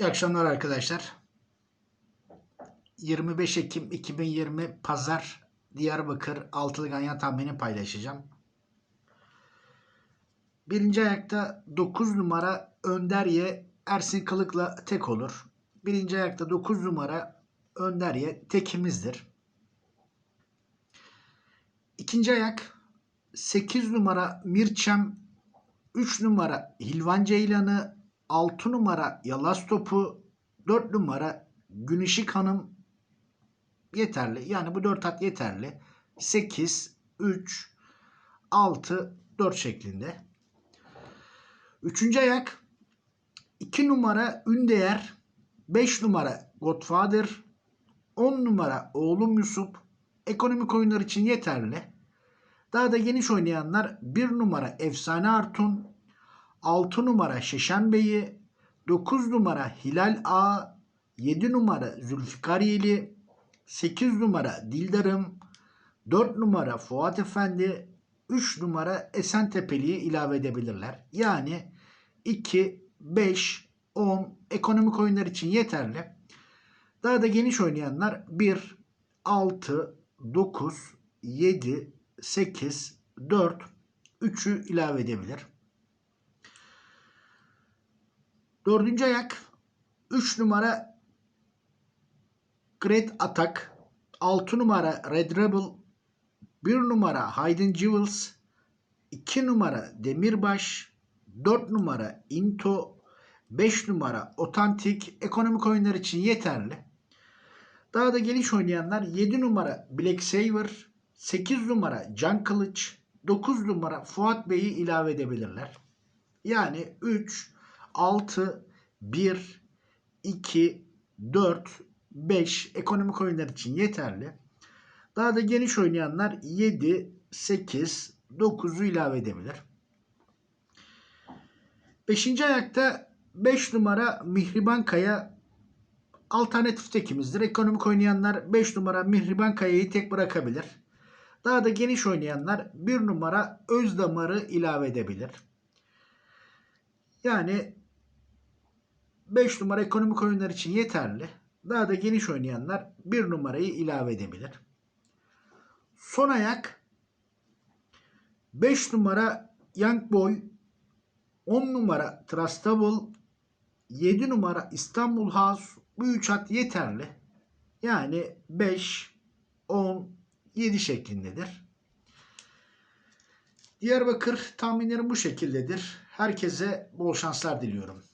İyi akşamlar arkadaşlar. 25 Ekim 2020 Pazar Diyarbakır Altılı Ganyan tahmini paylaşacağım. Birinci ayakta 9 numara Önderye Ersin Kılık'la tek olur. Birinci ayakta 9 numara Önderye tekimizdir. İkinci ayak 8 numara Mirçem 3 numara Hilvan Ceylanı 6 numara Yalas Topu 4 numara Günişik Hanım yeterli. Yani bu 4 at yeterli. 8, 3, 6, 4 şeklinde. Üçüncü ayak 2 numara Ündeyer 5 numara Godfather 10 numara Oğlum Yusuf ekonomik oyunlar için yeterli. Daha da geniş oynayanlar 1 numara Efsane Artun 6 numara Şeşen Bey'i 9 numara Hilal A 7 numara Zülfikar Yeli 8 numara Dildarım 4 numara Fuat Efendi 3 numara Esentepeli'yi ilave edebilirler. Yani 2, 5, 10 ekonomik oyunlar için yeterli. Daha da geniş oynayanlar 1, 6, 9, 7, 8, 4, 3'ü ilave edebilir. Dördüncü ayak. 3 numara Great Attack. 6 numara Red Rebel. 1 numara Hayden Jewels. 2 numara Demirbaş. 4 numara Into. 5 numara Otantik ekonomik oyunlar için yeterli. Daha da geniş oynayanlar 7 numara Black Saver 8 numara Can Kılıç. 9 numara Fuat Bey'i ilave edebilirler. Yani 3, 6, 1, 2, 4, 5 ekonomik oyunlar için yeterli. Daha da geniş oynayanlar 7, 8, 9'u ilave edebilir. Beşinci ayakta 5 numara Mihriban Kaya alternatif tekimizdir. Ekonomik oynayanlar 5 numara Mihriban Kaya'yı tek bırakabilir. Daha da geniş oynayanlar 1 numara Özdamar'ı ilave edebilir. Yani 5 numara ekonomik oyunlar için yeterli. Daha da geniş oynayanlar 1 numarayı ilave edebilir. Son ayak 5 numara Young Boy 10 numara Trustable 7 numara İstanbul House bu 3 at yeterli. Yani 5, 10, 7 şeklindedir. Diyarbakır tahminlerim bu şekildedir. Herkese bol şanslar diliyorum.